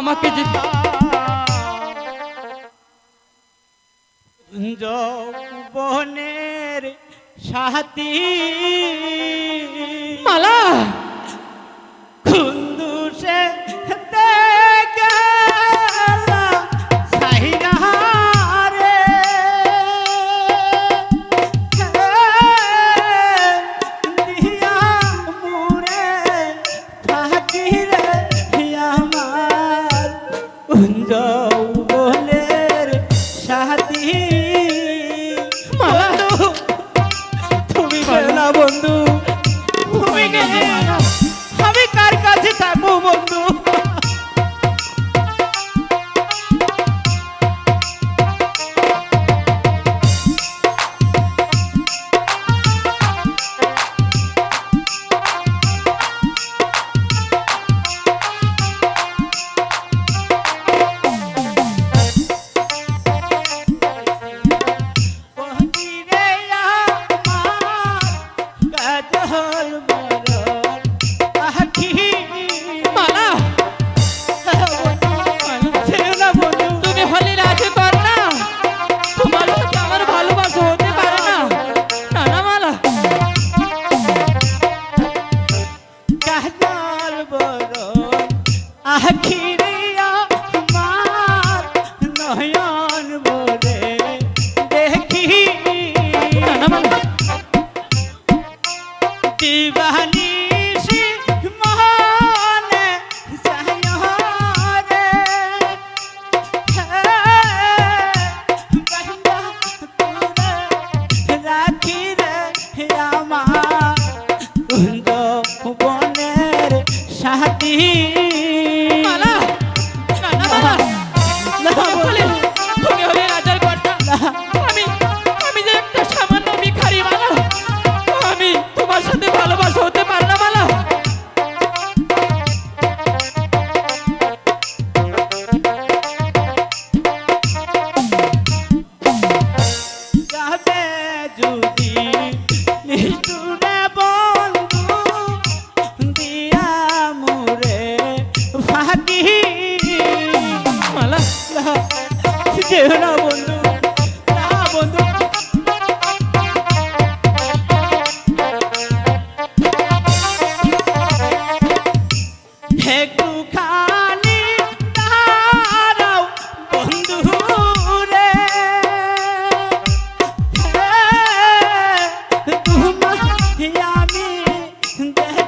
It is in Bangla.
আমাকে যেতে বনের সাথী। মালা। বড় আখির যেও না বন্ধু না বন্ধু। একটু খানি তারাও বন্ধু রে। তোমার আমি দেখ